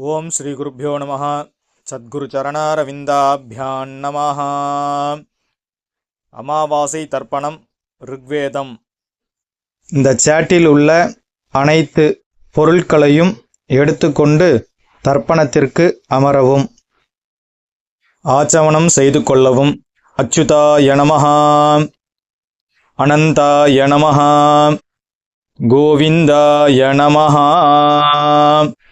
ஓம் ஸ்ரீ குருப்பியோ நம சத்குருச்சரணாரவிந்தாபியான் நம அமாவாசை தர்ப்பணம் ருக்வேதம். இந்த சேட்டில் உள்ள அனைத்து பொருட்களையும் எடுத்துக்கொண்டு தர்ப்பணத்திற்கு அமரவும். ஆச்சமனம் செய்து கொள்ளவும். அச்சுதாய நமஹ. அனந்தாய நமஹ. கோவிந்தாய நமஹ.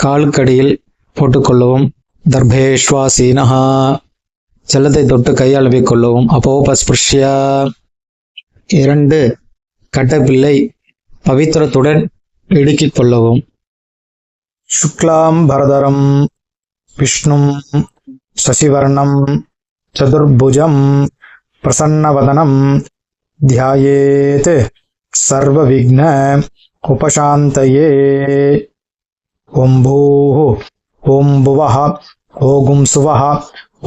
காலுக்கடியில் போட்டுக்கொள்ளவும் தர்பேஷ்வாசீனஹா செல்லத்தை தொட்டு கையாளவிக் கொள்ளவும். அப்போபஸ்பிருஷ்ய இரண்டு கட்டப்பிள்ளை பவித்திரத்துடன் இடுக்கிக் கொள்ளவும். சுக்லாம் பரதரம் விஷ்ணும் சசிவர்ணம் சதுர்புஜம் பிரசன்னவதனம் தியாயேத் சர்வவிக்ன உபசாந்தயே. ஓம் பூः ॐ भुवः ॐ सुवः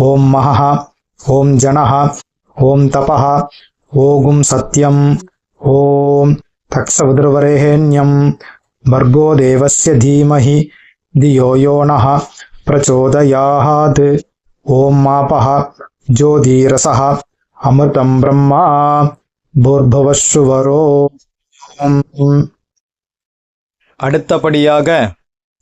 ॐ महः ॐ जनः ॐ तपः ॐ सत्यम् ॐ तत्सवितुर्वरेण्यं भर्गो देवस्य धीमहि धियो यो नः प्रचोदयात् ॐ मापः ज्योतिरसः अमृतं ब्रह्मा भूर्भुवस्सुवरो ॐ அடுத்தபடியாக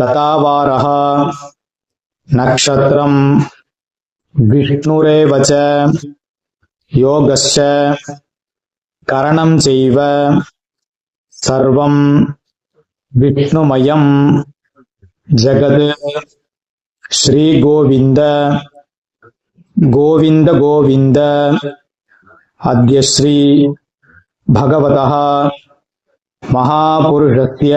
तथा वारः नक्षत्रम् विष्णुरेव च योगश्च करणं चैव सर्वं विष्णुमयम् जगत् श्रीगोविन्द गोविन्द गोविन्द अद्य श्री भगवतः महापुरुषस्य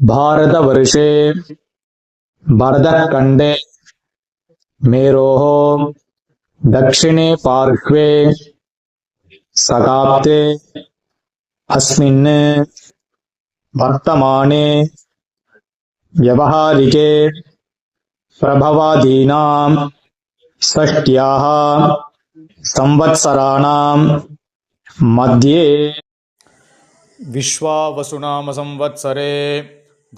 भारतवर्षे भरतखण्डे मेरोः दक्षिणे पार्श्वे सकाप्ते अस्मिन् वर्तमाने व्यवहारिके प्रभवादीनां षष्ट्याः संवत्सराणां मध्ये विश्वावसुनाम संवत्सरे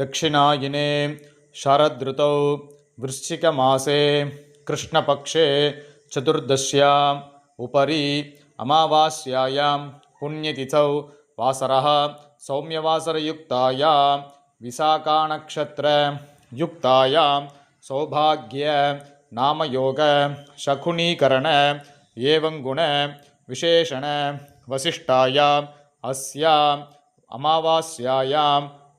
दक्षिणायिने शरदृतौ वृश्चिकमासे कृष्णपक्षे चतुर्दश्याम् उपरि अमावास्यायां पुण्यतिथौ वासरः सौम्यवासरयुक्तायां विशाखानक्षत्रयुक्तायां सौभाग्य एवं गुण विशेषण वसिष्ठायाम् अस्याम् अमावास्यायां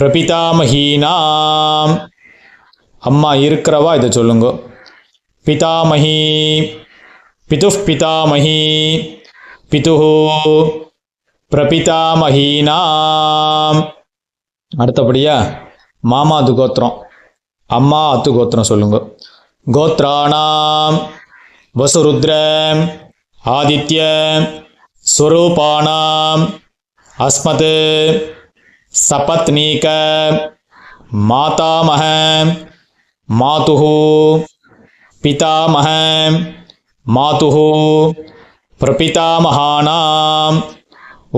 பிரபிதாமகீனாம். அம்மா இருக்கிறவா? இதை சொல்லுங்க. பிதாமகி பிது பிதாமகி பிது பிரபிதாமகீனாம். அடுத்தபடியா மாமாது கோத்திரம். அம்மா அத்து கோத்திரம் சொல்லுங்க. கோத்ராணாம் வசுருத்ர ஆதித்ய ஸ்வரூபானாம் அஸ்மத் சபத்னீக மாதாமக மாதுः பிதாமக மாதுः பிரபிதாமகானாம்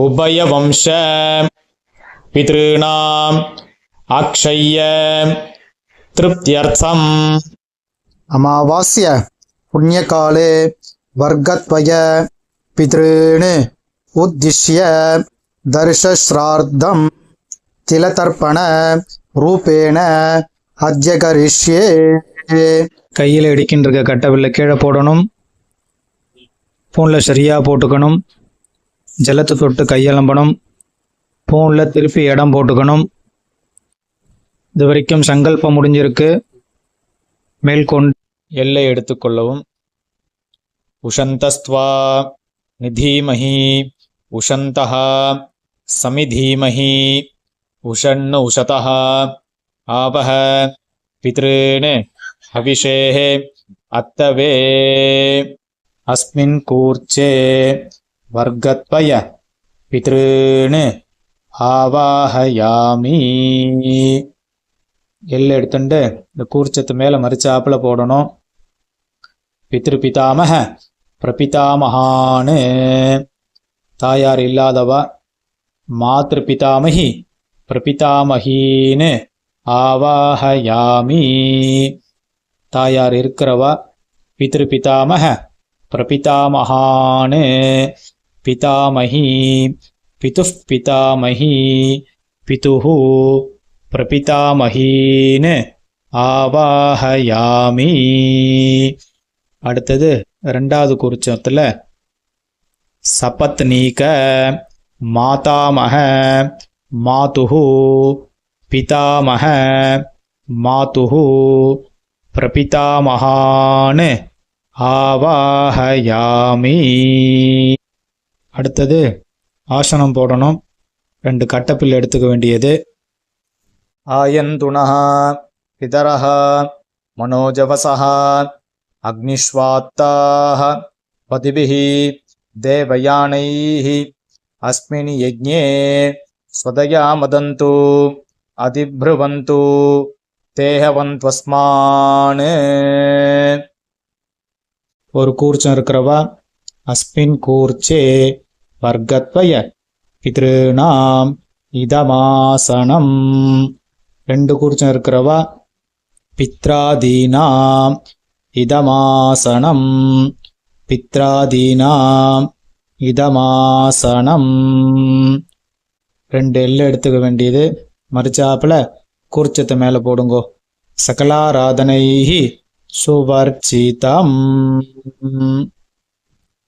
உபயவம்ச பிதॄணாம் அக்ஷய்ய திருப்தியர்த்தம் अमावास्य पुण्यकाले वर्गद्वय पितॄन् उद्दिश्य दर्शश्राद्धं திலதர்ப்பண ரூபேண அத்தியகரிஷ்யே கையில் இடிக்கின்ற கட்டவில்லை கீழே போடணும். ஃபோனில் சரியாக போட்டுக்கணும். ஜலத்தை தொட்டு கையெலம்பணும். ஃபோனில் திருப்பி இடம் போட்டுக்கணும். இது வரைக்கும் சங்கல்பம் முடிஞ்சிருக்கு. மேல்கொண்டு எல்லை எடுத்துக்கொள்ளவும் உஷந்தஸ்துவா நிதீமஹி உஷந்தா சமிதீமஹி. உஷன்னு உஷதः ஆவஹ. பித்ருன். ஹவிஷேः அத்தவே. அஸ்மின் கூர்ச்சே. வர்க்கத்வய. பித்ருன். ஆவாஹயாமி. எல் எடுத்துட்டு இந்த கூர்ச்சத்து மேலே மறிச்சாப்புல போடணும். பித்ரு பிதாமக பிரபிதாமகான்னு தாயார் இல்லாதவா. மாத்ரு பிதாமகி பிரபிதாமகின்னு ஆவாஹயாமி. தாயார் இருக்கிறவா? பித்ரு பிதாமக பிரபிதாமகான்னு பிதாமகி. பிது பிதாமகி பிதுஹு. பிரபிதாமகீன்னு ஆவாஹயாமி. அடுத்தது ரெண்டாவது குறிச்சத்தில் சபத்னீக மாதாமக. மாதுஹு பிதாமக மாதுஹு பிரபிதாமகான்னு ஆவாஹயாமி அடுத்தது ஆசனம் போடணும் ரெண்டு கட்டப்பில் எடுத்துக்க வேண்டியது आयन्तुनः पितरः मनोजवसः अग्निष्वात्ताः पतिभिः देवयानैः अस्मिन् यज्ञे स्वदया मदन्तु अधिभ्रुवन्तु தேகவந்த்வஸ்மான் ஒரு கூர்ச்சம் இருக்கிறவா அஸ்மின் கூர்ச்சே வர்க்கத்வய பித்ருணாம் இதமாசனம் ரெண்டு கூர்ச்சம் இருக்கிறவா பித்ராதீனாம் இதமாசனம் பித்ராதீனாம் இதமாசனம் ரெண்டு எள்ளு எடுத்துக்க வேண்டியது. மறிச்சாப்புல கூர்ச்சத்தை மேலே போடுங்கோ. சகலாராதனைஹி சுவர்ச்சிதம்.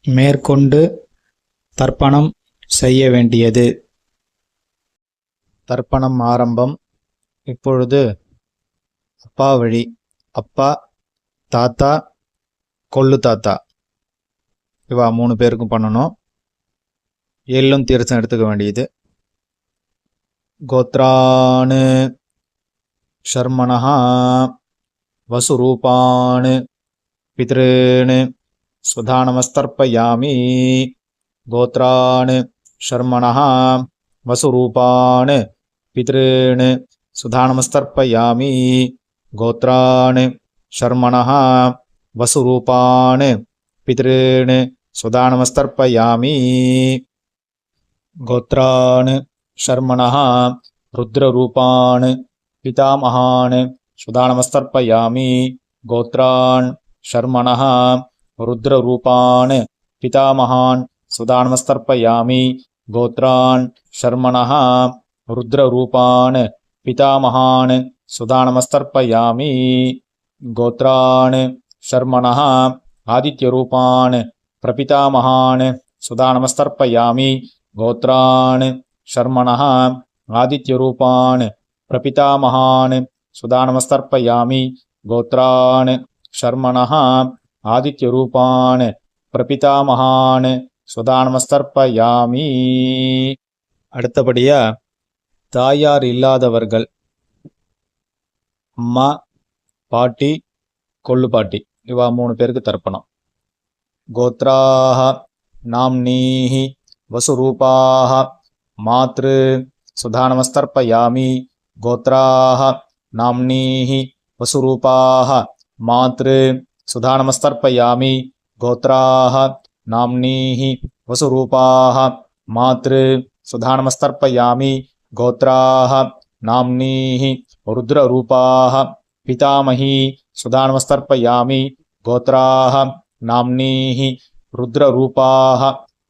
மேற்கொண்டு தர்ப்பணம் செய்ய வேண்டியது. தர்ப்பணம் ஆரம்பம். இப்பொழுது அப்பா வழி. அப்பா தாத்தா கொள்ளு தாத்தா. இவா மூணு பேருக்கும் பண்ணணும். எள்ளும் தீர்த்தம் எடுத்துக்க வேண்டியது. गोत्रान् शर्मणः वसुरूपान् पितॄन् स्वधानमस्तर्पयामि। गोत्रान् शर्मणः वसुरूपान् पितॄन् सुधानमस्तर्पयामि गोत्रान् शर्मणः वसुरूपान् पितॄन् सुधानमस्तर्पयामि गोत्रान् शर्मणः रुद्ररूपान् पितामहान् सुदानमस्तर्पयामि। गोत्रान् शर्मणः रुद्ररूपान् पितामहान् सुदानमस्तर्पयामि। गोत्रान् शर्मणः रुद्ररूपान् पितामहान् सुदानमस्तर्पयामि। गोत्रान् शर्मणः आदित्यरूपान् प्रपितामहान् सुदानमस्तर्पयामि। गोत्रान् शर्मणः आदित्यरूपान् प्रपितामहान् सुदानमस्तर्पयामि गोत्रान् शर्मणः आदित्यरूपान् प्रपितामहान् சுதானமஸ்தர்ப்பயாமி அடுத்தபடியா தாயார் இல்லாதவர்கள் அம்மா பாட்டி கொள்ளு பாட்டி இவா மூணு பேருக்கு தர்ப்பணம் கோத்ராக நாம்னீஹி வசுரூபாக మాతృ సుధానమస్తర్పయామి గోత్రాహ నామ్నీ వసురూపాహ మాతృ సుధానమస్తర్పయామి గోత్రాహ నామ్నీ వసురూపాహ మాతృ సుధానమస్తర్పయామి గోత్రాహ నామ్నీ రుద్రరూపాహ పితామహీ సుధానమస్తర్పయామి గోత్రాహ నామ్నీ రుద్రరూపాహ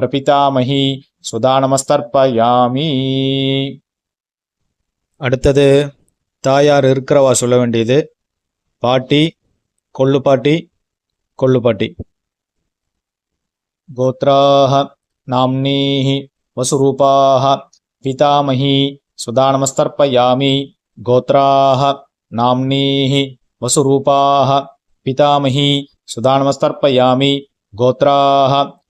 பிரபிதாமகி சுதானமஸ்தர்ப்பயாமி அடுத்தது தாயார் இருக்கிறவா சொல்ல வேண்டியது? பாட்டி கொள்ளு பாட்டி கொள்ளு பாட்டி கோத்ராக நாம்னீஹி வசுரூபாக பிதாமகி சுதானமஸ்தர்ப்பயாமி। கோத்ராக நாம்னீஹி வசுரூபாக பிதாமகி சுதானமஸ்தர்ப்பயாமி। கோத்ராக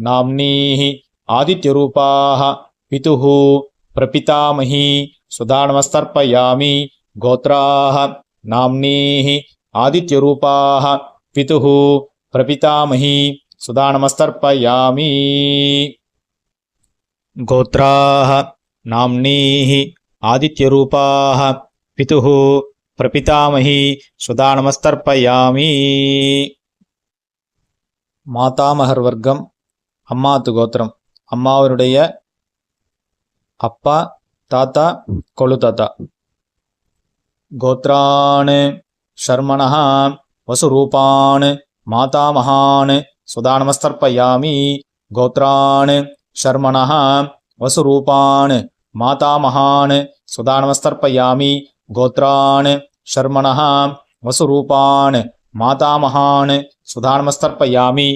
నామ్నీ ఆదిత్యరూపా పితు ప్రపితామహీ సుధాణమస్తర్పయామి గోత్రా నామ్నీ ఆదిత్యరూపా పితు ప్రపితామహీ సుధాణమస్తర్పయామి గోత్రా నామ్నీ ఆదిత్యరూపా పితు ప్రపితామహీ సుధానమస్తర్పయామి. మాతామహర్వర్గం அம்மாத்து கோத்திரம். அம்மாவனுடைய அப்பா தாத்தா கொழு தாத்தா. கோத்ரான் ஷர்மணா வசுரூபான் மாதாமகான் சுதா நமஸ்தர்ப்பயாமி கோத்ரான் ஷர்மணா வசுரூபான் மாதாமகான் சுதா நமஸ்தர்ப்பயாமி கோத்ரான் ஷர்மணா வசுரூபான் மாதாமகான் சுதா நமஸ்தர்ப்பயாமி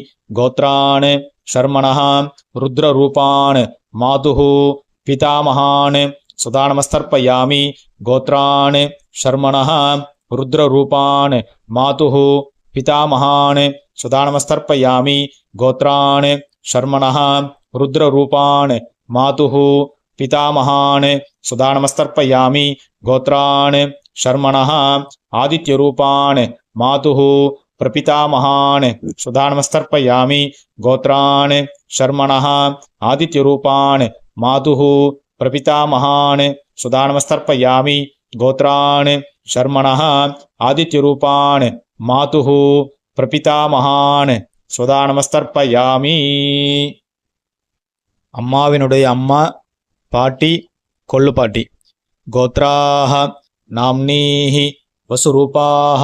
शर्मणः रुद्ररूपान् मातुः पितामहान् सुदानमस्तर्पयामि गोत्रान् शर्मणः रुद्ररूपान् मातुः पितामहान् सुदानमस्तर्पयामि गोत्रान् शर्मणः रुद्ररूपान् मातुः पितामहान् सुदानमस्तर्पयामि गोत्रान् शर्मणः आदित्यरूपान् मातुः प्रपितामहान् सुदानमस्तर्पयामि गोत्रान् शर्मणः आदित्यरूपान् मातुः प्रपितामहान् सुदानमस्तर्पयामि गोत्रान् शर्मणः आदित्यरूपान् मातुः பிரபிதாமகான் சுதானமஸ்தர்ப்பயாமி அம்மாவினுடைய அம்மா பாட்டி கொள்ளு பாட்டி கோத்ராக நாம்னீஹி வசுரூபாக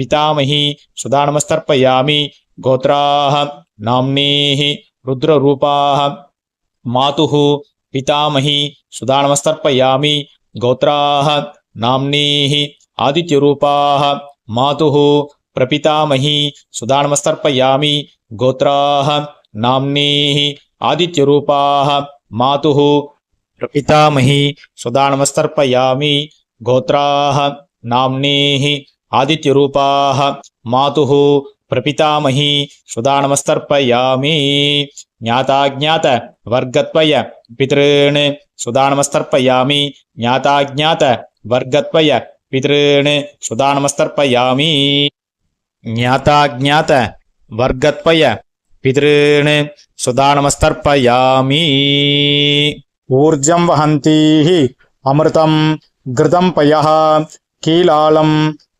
पितामही सुदानमस्तर्पयामि गोत्राः नाम्नीः रुद्ररूपाः। मातुः पितामही सुदानमस्तर्पयामि गोत्राः नाम्नीः आदित्यरूपाः। मातुः प्रपितामही सुदानमस्तर्पयामि गोत्राः नाम्नीः आदित्यरूपाः। मातुः प्रपितामही सुदानमस्तर्पयामि गोत्राः नाम्नीः आदित्यरूपाः मातुः प्रपितामही सुदानमस्तर्पयामि। ज्ञाताज्ञात वर्गत्वय पितॄन् सुदानमस्तर्पयामि। ज्ञाताज्ञात वर्गत्वय पितॄन् सुदानमस्तर्पयामि। ज्ञाताज्ञात वर्गत्वय पितॄन् सुदानमस्तर्पयामि। ऊर्जं वहन्तीः अमृतं घृतं पयः कीलालं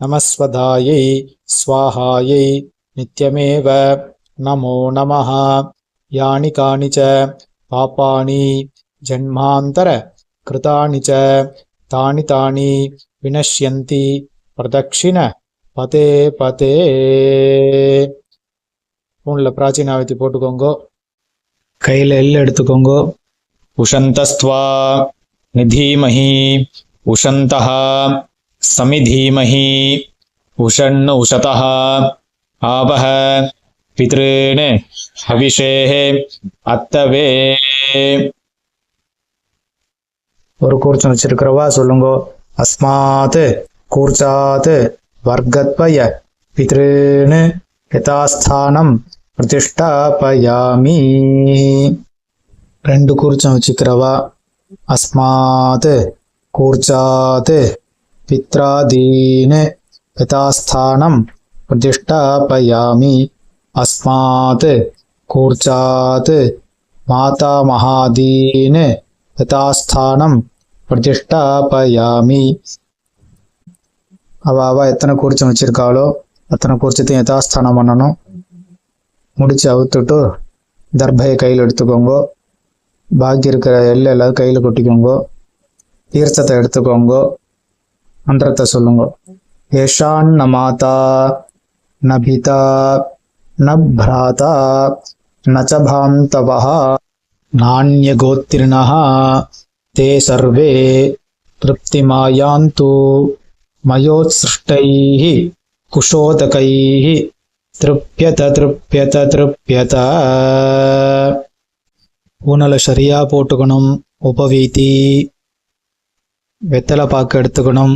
நமஸ்வதாயை ஸ்வாஹாயை நித்யமேவ நமோ நமः யானி காணி ச பாப்பாணி ஜன்மாந்தர कृतानि च तानि तानि विनश्यन्ति प्रदक्षिण பதே பதே ஃபோனில் பிராச்சீனாவதி போட்டுக்கோங்க கையில் எள் எடுத்துக்கோங்க उशन्तस्त्वा निधीमहि उशन्तः समिधीमहि उषण् उशतः आवह पितॄन् हविषेः अत्तवे ஒரு கூர்ச்சம் வச்சிருக்கிறவா சொல்லுங்க அஸ்மாத் கூர்ச்சாத் வர்க்கத்வய பித்ருன்னு யதாஸ்தானம் பிரதிஷ்டாபயாமி ரெண்டு கூர்ச்சம் வச்சுக்கிறவா அஸ்மாத் கூர்ச்சாத் பித்ராதீன் யதாஸ்தானம் பிரதிஷ்டாபயாமி அஸ்மாத் கூர்ச்சாத் மாதாமகாதீன் பிதாஸ்தானம் பிரதிஷ்டாபயாமி அவள் அவள் எத்தனை கூர்ச்சம் வச்சிருக்காளோ அத்தனை கூர்ச்சத்தையும் யதாஸ்தானம் பண்ணணும் முடிச்சு அவுத்துட்டு தர்பையை கையில் எடுத்துக்கோங்க பாக்கி இருக்கிற எள்ளை கையில் கொட்டிக்கோங்க தீர்த்தத்தை எடுத்துக்கோங்க மந்திரத்தை சொல்லுங்க. ஏஷான் நமாதா நபிதா நப்ராதா நச்சபாந்தவா நானியகோத்திரிணா தே சர்வே திருப்திமாயாந்து மயோத்சிருஷ்டை குஷோதகை திருப்தியத திருப்தியத திருப்தியத ஊனலை சரியாக போட்டுக்கணும் உபவீதி வெத்தலை பாக்கு எடுத்துக்கணும்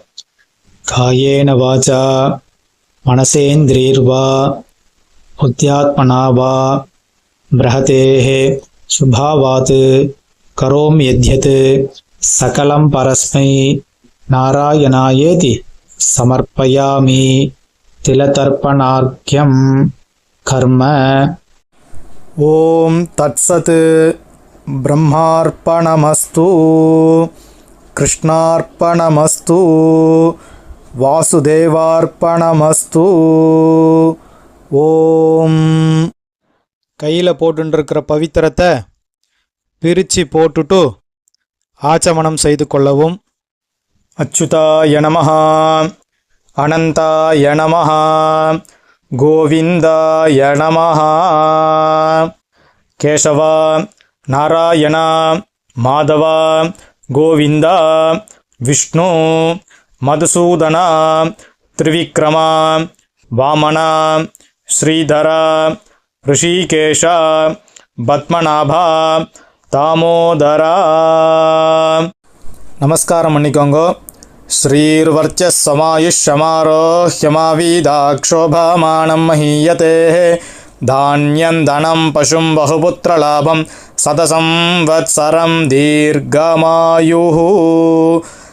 కాయేన వాచ మనసేంద్రియర్వా బుద్ధ్యాత్మనా వా బృహతే శుభావాత్ కరోమ్యధ్యత్ సకలం పరస్మై నారాయణాయేతి సమర్పయామి తిలతర్పణార్ఘ్యం కర్మ ఓం తత్సత్ బ్రహ్మార్పణమస్తు కృష్ణార్పణమస్తు வாசுதேவார்ப்பணமஸ்து. ஓம். கையில் போட்டுருக்கிற பவித்திரத்தை பிரித்து போட்டுட்டு ஆச்சமணம் செய்து கொள்ளவும். அச்சுதா நமஹா. அனந்தா நமஹா. கோவிந்தா நமஹா. கேசவா நாராயணா மாதவா கோவிந்தா விஷ்ணு మధుసూదన త్రివిక్రమ వామన శ్రీధర ఋషికేశ పద్మనాభ దామోదర நமஸ்காரம் பண்ணிக்கோங்க ஸ்ரீர்வர்ச்சமாயுஷமாரோஹ்யமாவீதாக்ஷோபமானம் மஹீயதே தானியம் தனம் பசும் பகுபுத்திரலாபம் சதசம் வத்சரம் தீர்க்கமாயு